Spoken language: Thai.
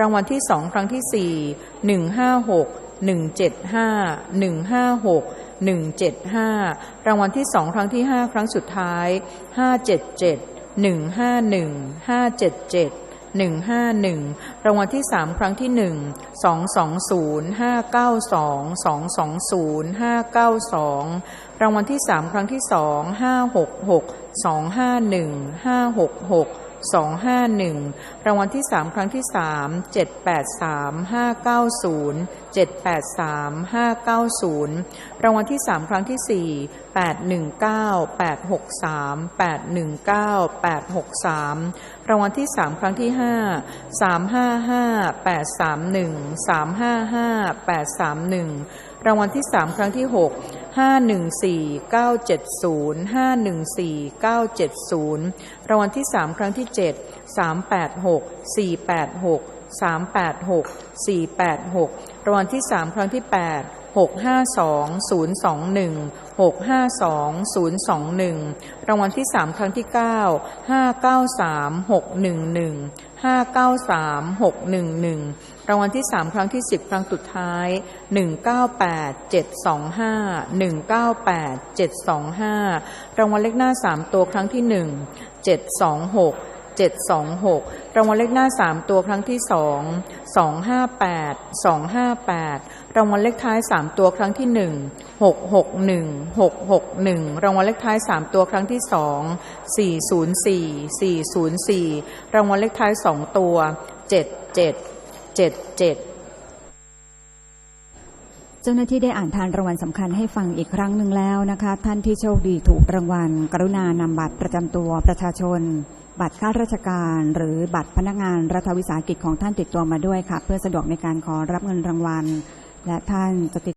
รางวัลที่สองครั้งที่สี่หนึ่งห้าหกหนึ่งเจ็ดห้าหนึ่งห้าหกหนึ่งเจ็ดห้ารางวัลที่สองครั้งที่ห้าครั้งสุดท้ายห้าเจ็ดเจ็ดหนึ่งห้าหนึ่งห้าเจ็ดเจ็ดหนึ่งห้าหนึ่งรางวัลที่สามครั้งที่หนึ่งสองสองศูนย์ห้าเก้าสองสองสองศูนย์ห้าเก้าสองรางวัลที่สามครั้งที่สองห้าหกหกสองห้าหนึ่งห้าหกหก สองห้าหนึ่งรางวัลที่สามครั้งที่สามเจ็ดแปดสามห้าเก้าศูนย์เจ็ดแปดสามห้าเก้าศูนย์รางวัลที่สามครั้งที่สี่แปดหนึ่งเก้าแปดหกสามแปดหนึ่งเก้าแปดหกสามรางวัลที่สามครั้งที่ห้าสามห้าห้าแปดสามหนึ่งสามห้าห้าแปดสามหนึ่งรางวัลที่สามครั้งที่หก 514 970 514 970 รางวัลที่ 3 ครั้งที่ 7 386 486 386 486 รางวัลที่ 3 ครั้งที่ 8 652 021 652 021 รางวัลที่ 3 ครั้งที่ 9 593 611 593 611 รางวัลที่สามครั้งที่สิบครั้งสุดท้ายหนึ่งเก้าแปดเจ็ดสองห้าหนึ่งเก้าแปดเจ็ดสองห้ารางวัลเลขหน้าสามตัวครั้งที่หนึ่งเจ็ดสองหกเจ็ดสองหกรางวัลเลขหน้าสามตัวครั้งที่สองสองห้าแปดสองห้าแปดรางวัลเลขท้ายสามตัวครั้งที่หนึ่งหกหกหนึ่งหกหกหนึ่งรางวัลเลขท้ายสามตัวครั้งที่สองสี่ศูนย์สี่สี่ศูนย์สี่รางวัลเลขท้ายสองตัวเจ็ดเจ็ด เจ็ดเจ็ดเจ้าหน้าที่ได้อ่านทานรางวัลสำคัญให้ฟังอีกครั้งหนึ่งแล้วนะคะ ท่านที่โชคดีถูกรางวัล กรุณานำบัตรประจำตัวประชาชน บัตรข้าราชการ หรือบัตรพนักงานรัฐวิสาหกิจของท่านติดตัวมาด้วยค่ะ เพื่อสะดวกในการขอรับเงินรางวัล และท่านจะติด